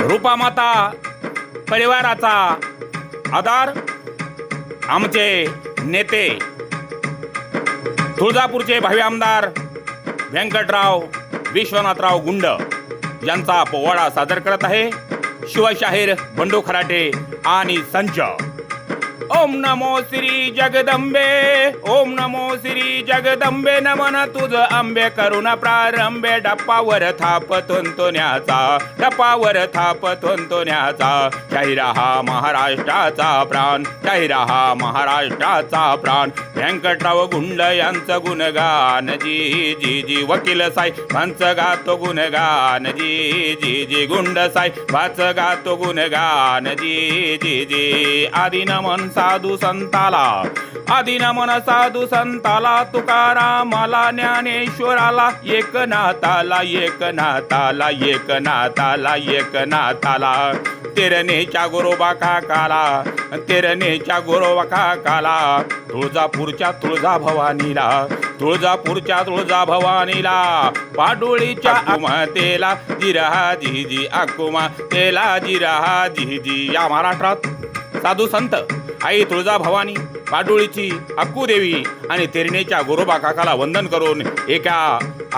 रूपामाता परिवाराचा आधार आमचे नेते तुळजापूरचे भावी आमदार व्यंकटराव विश्वनाथराव गुंड यांचा पोवाडा सादर करत आहे. शिवशाहीर बंडू खराटे आणि संच. ओम नमो श्री जगदंबे ओम नमो श्री जगदंबे नमन तुझ आंबे करुणा प्रारंभे डप्पावर थाप तुंतुण्याचा डप्पावर थाप तुंतुण्याचा जाहिरा हा महाराष्ट्राचा प्राण जाहिरा हा महाराष्ट्राचा प्राण. व्यंकटराव गुंड यांचं गुणगान जी जी जी वकील साई पंच गातो गुणगान जी जी जी गुंड साई भाच गातो गुणगान जी जी जी आदि नमन साधू संताला. आदिनमन साधू संताला तुकारामाला ज्ञानेश्वराला एक नाताला एक नाताला एक नाताला एक नाताला तेरनेच्या गोरोबा काकाला तेरनेच्या गोरोबा काकाला. तुळजापूरच्या तुळजा भवानीला तुळजापूरच्या तुळजा भवानीला पाडोळीच्या आकुमातेला जिरहा जिजी आकुमा तेला जिरहा जिजी या महाराष्ट्रात साधू संत. आई तुळजा भवानी पाडोळीची अक्कू देवी आणि तेरणेच्या गोरोबा काकाला वंदन करून एका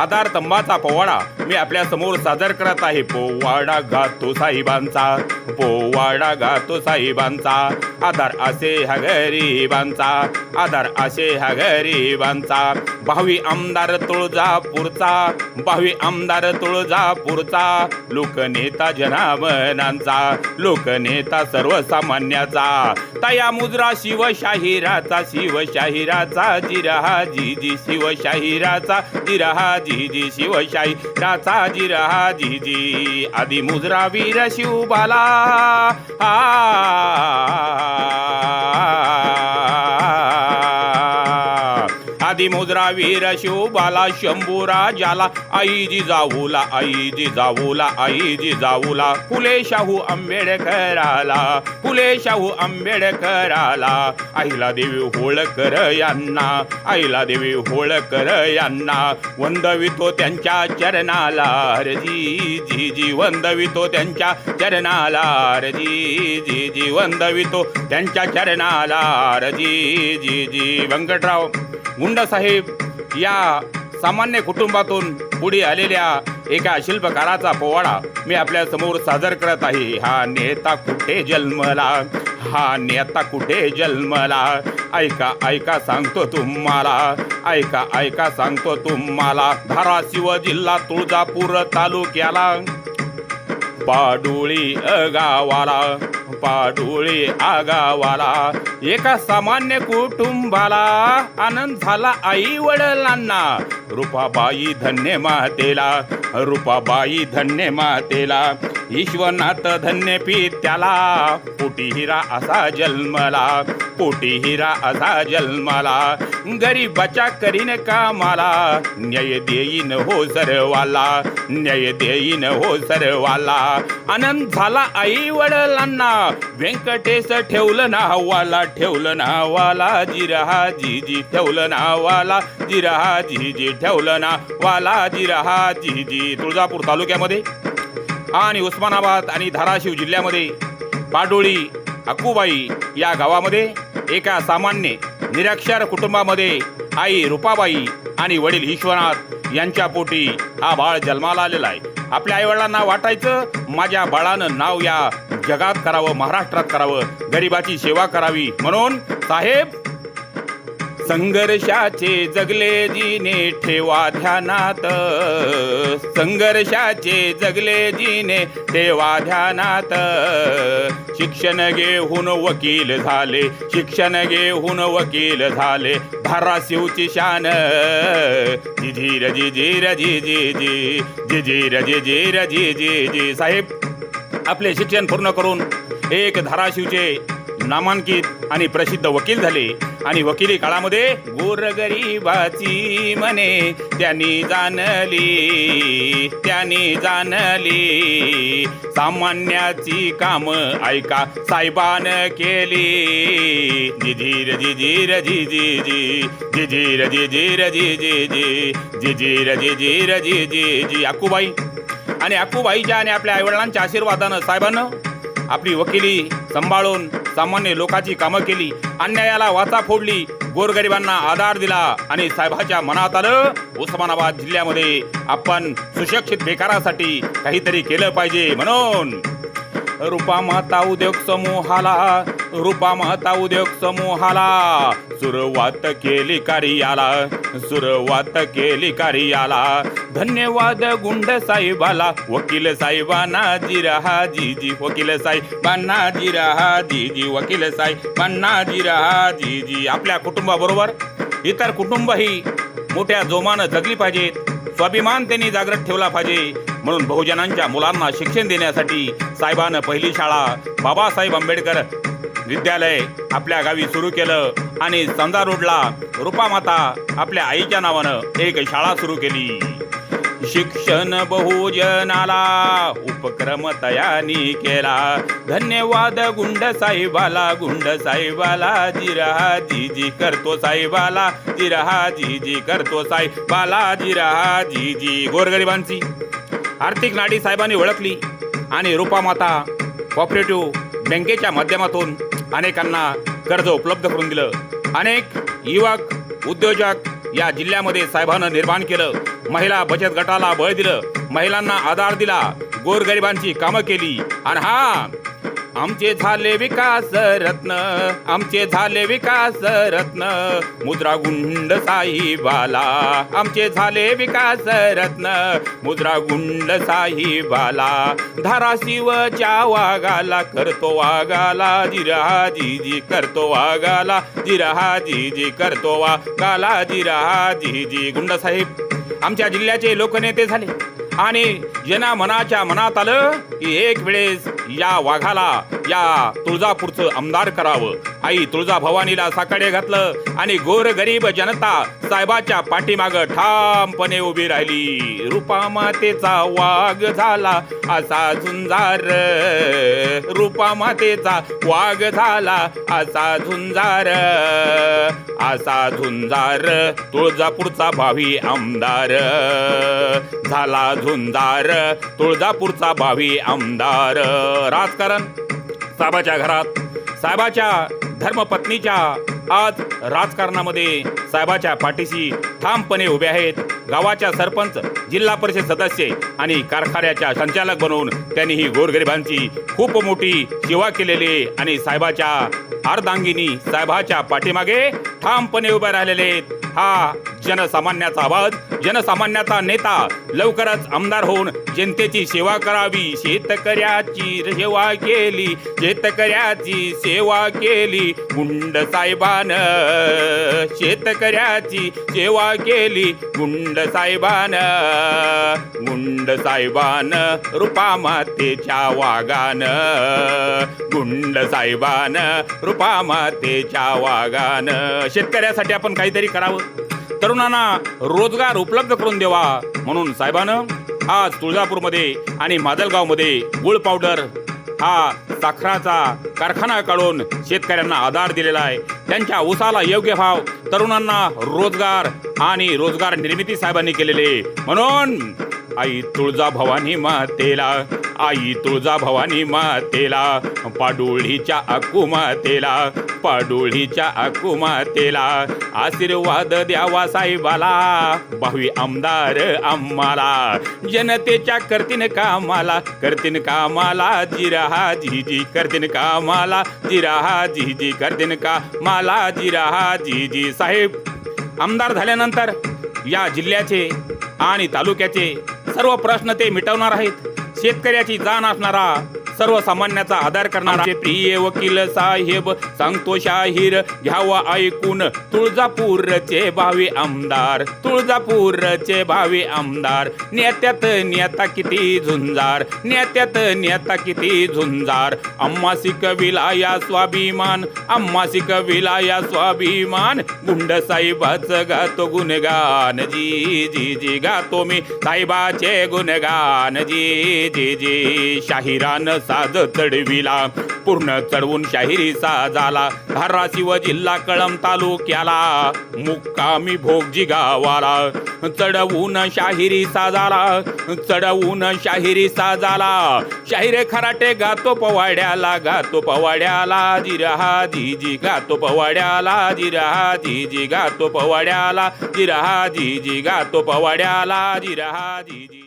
आधार तंबाचा पोवाडा मी आपल्यासमोर सादर करत आहे. पोवाडा गातो साहेबांचा पोवाडा गातो साहेबांचा. आधार असे हा गरीबांचा आधार असे हा गरीबांचा. भावी आमदार तुळजापूरचा भावी आमदार तुळजापूरचा. लोकनेता जनामनांचा लोकनेता सर्वसामान्याचा. तया मुद्रा शिवशाहिराचा शिवशाहिराचा जिरहाजी जी जी शिवशाहिराचा जिरहाजी जी जी त्याचा जिरा जी जी आदि वीर शिवबाला. हा. मुद्रा वीर शिवबाला शंभू राजाला आई जी जाऊला आई जी जाऊला आई जी जाऊला. फुले शाहू आंबेडकराला फुले शाहू आंबेडकराला. आईला देवी होळकर यांना आईला देवी होळकर यांना. वंदवितो त्यांच्या चरणाला रजी जी जी वंदवितो त्यांच्या चरणाला रजी जी जी वंदवितो त्यांच्या चरणाला रजी जी जी व्यंकटराव. गुंडसाहेब या सामान्य कुटुंबातून पुढे आलेल्या एका शिल्पकाराचा पोवाडा मी आपल्यासमोर सादर करत आहे. हा नेता कुठे जन्मला? हा नेता कुठे जन्मला? ऐका ऐका सांगतो तुम्हाला. ऐका ऐका सांगतो तुम्हाला. धाराशिव जिल्हा तुळजापूर तालुक्याला. पाडोळी गावाला. पाडोळी आगावाला एका सामान्य कुटुंबाला आनंद झाला आई वडिलांना रुपाबाई धन्य मातेला रुपाबाई धन्य मातेला. विश्वनाथ धन्य त्याला. पोटी हिरा असा जन्मला पोटी हिरा असा जन्मला. गरीबाच्या करीन कामाला न्याय देईन हो सरवाला न्याय देईन हो सरवाला. आनंद झाला आई वडिलांना व्यंकटेश ठेवलं नावाला ठेवलं नावाला जिरहा जीजी ठेवलं नावाला जिरहा जीजी ठेवलं नावाला जिरहा जीजी तुळजापूर तालुक्यामध्ये आणि उस्मानाबाद आणि धाराशिव जिल्ह्यामध्ये पाडोळी अक्कूबाई या गावामध्ये एका सामान्य निरक्षर कुटुंबामध्ये आई रुपाबाई आणि वडील ईश्वनाथ यांच्या पोटी हा बाळ जन्माला आलेला आहे. आपल्या आईवडिलांना वाटायचं माझ्या बाळानं नाव या जगात करावं महाराष्ट्रात करावं गरिबाची सेवा करावी म्हणून साहेब संघर्षाचे जगले जिने ठेवा ध्यानात. संघर्षाचे जगले जिने ठेवा ध्यानात. शिक्षण घेऊन वकील झाले शिक्षण घेऊन वकील झाले. धाराशिवची शान. जिजीर जिजीर जी जी जी जिजीर जिजीर जी जी जी साहेब आपले शिक्षण पूर्ण करून एक धाराशिवचे नामांकित आणि प्रसिद्ध वकील झाले. आणि वकिली काळामध्ये गोरगरीबाची म्हणे त्यांनी जाणली त्यांनी जाणली. सामान्याची काम ऐका साहेबान केली. जिजीर जिजीर जी जी जिजीर जिजीर जी जी जिजीर जिजीर जी जी जी अक्कूबाई आणि अक्कूबाईच्या आणि आपल्या आईवडिलांच्या आशीर्वादानं साहेबानं आपली वकिली सांभाळून सामान्य लोकांची कामं केली अन्यायाला वाचा फोडली गोरगरिबांना आधार दिला आणि साहेबाच्या मनात आलं उस्मानाबाद जिल्ह्यामध्ये आपण सुशिक्षित बेकारासाठी काहीतरी केलं पाहिजे म्हणून. रूपा माता उद्योग समूहाला रूपा महता उद्योग समूहाला। सुरुवात केली कार्याला सुरुवात केली कार्याला। धन्यवाद गुंड साहेबाला वकील साहेबांना जिरा जीजी वकील साहेबांना जिरा जीजी वकील साहेबांना जिरा जीजी आपल्या कुटुंबाबरोबर इतर कुटुंबही मोठ्या जोमानं जगली पाहिजेत स्वाभिमान त्यांनी जागृत ठेवला पाहिजे म्हणून बहुजनांच्या मुलांना शिक्षण देण्यासाठी साहेबानं पहिली शाळा बाबासाहेब आंबेडकर विद्यालय आपल्या गावी सुरू केलं आणि समजा रोडला रूपामाता आपल्या आईच्या नावानं एक शाळा सुरू केली. शिक्षण बहुजनाला उपक्रम तयानी केला. धन्यवाद गुंड साहेबाला गुंड साहेबाला जिरा जीजी करतो साहेबाला जिरा जीजी करतो साहेबाला जिरा जीजी. गोरगरिबांची आर्थिक नाडी साहेबांनी ओळखली आणि रूपामाता कॉपरेटिव्ह बँकेच्या माध्यमातून अनेकांना कर्ज उपलब्ध करून दिलं. अनेक युवक उद्योजक या जिल्ह्यामध्ये साहेबानं निर्माण केलं. महिला बचत गटाला बळ दिलं. महिलांना आधार दिला. गोरगरिबांची कामं केली. आणि हा आमचे झाले विकास रत्न आमचे झाले विकास रत्न. मुद्रा गुंड साहिबाला आमचे झाले विकास रत्न. मुद्रा गुंड साहिबाला धाराशिवच्या वागाला करतो वागाला जिरहा जीजी करतो वागाला जिरहा जीजी करतो वागाला जिरहा जीजी. गुंड साहेब आमच्या जिल्ह्याचे लोकनेते झाले. आणि जना मनाच्या मनात आलं की एक वेळेस या वाघाला या तुळजापूरचं आमदार करावं. आई तुळजा भवानीला साकडे घातलं आणि गोर गरीब जनता साहेबाच्या पाठीमाग ठामपणे उभी राहिली. रूपा मातेचा वाघ झाला असा झुंजार. रूपा मातेचा वाघ झाला असा झुंजार. असा झुंजार तुळजापूरचा भावी आमदार. झाला झुंजार तुळजापूरचा भावी आमदार. राजकारण साहेबाच्या घरात साहेबाच्या धर्मपत्नीच्या आज राजकारणामध्ये साहेबाच्या पाठीशी ठामपणे उभे आहेत. गावाच्या सरपंच जिल्हा परिषद सदस्य आणि कारखान्याच्या संचालक बनवून त्यांनी ही गोरगरिबांची खूप मोठी सेवा केलेली आणि साहेबाच्या अर्धांगिनी साहेबाच्या पाठीमागे ठामपणे उभे राहिलेले आहेत. हा जनसामान्याचा आवाज जनसामान्याचा नेता लवकरच आमदार होऊन जनतेची सेवा करावी. शेतकऱ्याची सेवा केली शेतकऱ्याची सेवा केली. गुंड साहेबान शेतकऱ्याची सेवा केली. गुंड साहेबान गुंड साहेबान रूपा मातेच्या वागान गुंड साहेबान रूपा मातेच्या वागान शेतकऱ्यासाठी आपण काहीतरी करावं. तरुणांना रोजगार उपलब्ध करून द्यावा म्हणून साहेबानं आज तुळजापूरमध्ये आणि मादलगावमध्ये गुळ पावडर हा साखराचा कारखाना काढून शेतकऱ्यांना आधार दिलेला आहे. त्यांच्या ऊसाला योग्य भाव तरुणांना रोजगार आणि रोजगार निर्मिती साहेबांनी केलेले. म्हणून आई तुळजा भवानी मातेला आई तुळजा भवानी मातेला पाडोळीच्या अक्कू मातेला पाडोळीच्या अक्कू मातेला. आशीर्वाद द्यावा साहेबाला भावी आमदार आम्हाला. जनतेच्या करतीन कामाला करतीन कामाला जिराहा जिजी करतीन कामाला जिराहा जीजी करतीन कामाला जिराहा जिजी साहेब आमदार झाल्यानंतर या जिल्ह्याचे आणि तालुक्याचे सर्व प्रश्न ते मिटवणार आहेत. शेतकऱ्याची जाण असणारा सर्वसामान्याचा आधार करणारा प्रिय वकील साहेब सांगतो शाहीर घ्यावा ऐकून तुळजापूरचे भावी आमदार तुळजापूरचे भावी आमदार. नेत्यात नेता किती झुंजार नेत्यात नेता किती झुंजार. अम्मा शिकविला या स्वाभिमान अम्मा शिकविला या स्वाभिमान. गुंड साहेबाच गातो गुणगान जी जी जी गातो मी साहेबाचे गुणगान जी जी जी. शाहिरान साज चढविला. पूर्ण चढवून शाहिरीचा झाला धाराशिव जिल्हा कळम तालुक्याला. मुक्कामी भोगजी गावाला. चढवून शाहिरीचा झाला चढवून शाहिरीचा झाला शाहिरे खराटे गातो पवाड्याला गातो पवाड्याला जिरहा जीजी गातो पवाड्याला जिरहा जीजी गातो पवाड्याला जिरहा जीजी गातो पवाड्याला जिरहा जीजी